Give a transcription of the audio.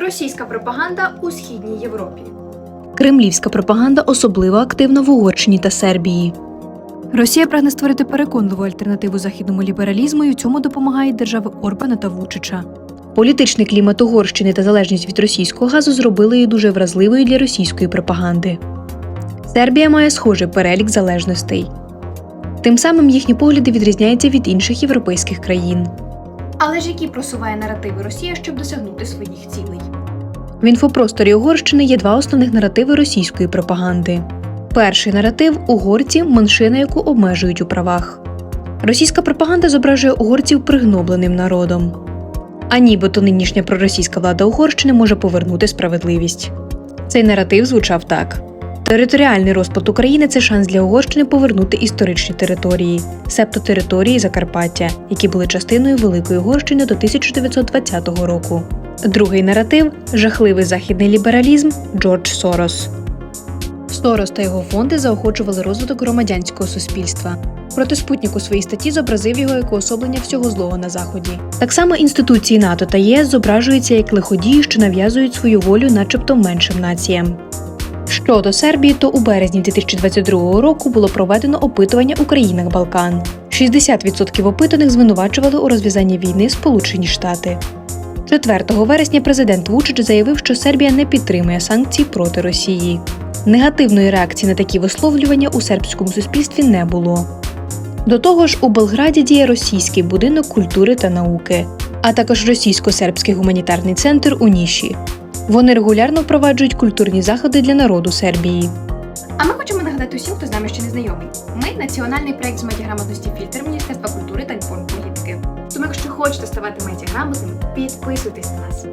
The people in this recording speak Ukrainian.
Російська пропаганда у східній Європі. Кремлівська пропаганда особливо активна в Угорщині та Сербії. Росія прагне створити переконливу альтернативу західному лібералізму, і в цьому допомагають держави Орбана та Вучича. Політичний клімат Угорщини та залежність від російського газу зробили її дуже вразливою для російської пропаганди. Сербія має схожий перелік залежностей. Тим самим їхні погляди відрізняються від інших європейських країн. Але ж які просуває наративи Росія, щоб досягнути своїх цілей? В інфопросторі Угорщини є два основних наративи російської пропаганди. Перший наратив угорці меншина, яку обмежують у правах. Російська пропаганда зображує угорців пригнобленим народом. А нібито нинішня проросійська влада Угорщини може повернути справедливість. Цей наратив звучав так: територіальний розпад України це шанс для Угорщини повернути історичні території, себто території Закарпаття, які були частиною Великої Угорщини до 1920 року. Другий наратив жахливий західний лібералізм Джордж Сорос. Сорос та його фонди заохочували розвиток громадянського суспільства. Проти Спутник у своїй статті зобразив його як уособлення всього злого на заході. Так само інституції НАТО та ЄС зображуються як лиходії, що нав'язують свою волю, начебто меншим націям. Щодо Сербії, то у березні 2022 року було проведено опитування у країнах Балкан. 60% опитаних звинувачували у розв'язанні війни Сполучені Штати. 4 вересня президент Вучич заявив, що Сербія не підтримує санкції проти Росії. Негативної реакції на такі висловлювання у сербському суспільстві не було. До того ж, у Белграді діє російський будинок культури та науки, а також російсько-сербський гуманітарний центр у Ніші. Вони регулярно впроваджують культурні заходи для народу Сербії. А ми хочемо нагадати усім, хто з нами ще не знайомий. Ми національний проект з медіаграмотності фільтр Міністерства культури та інформполітики. Тому, якщо хочете ставати медіаграмотними, підписуйтесь на нас.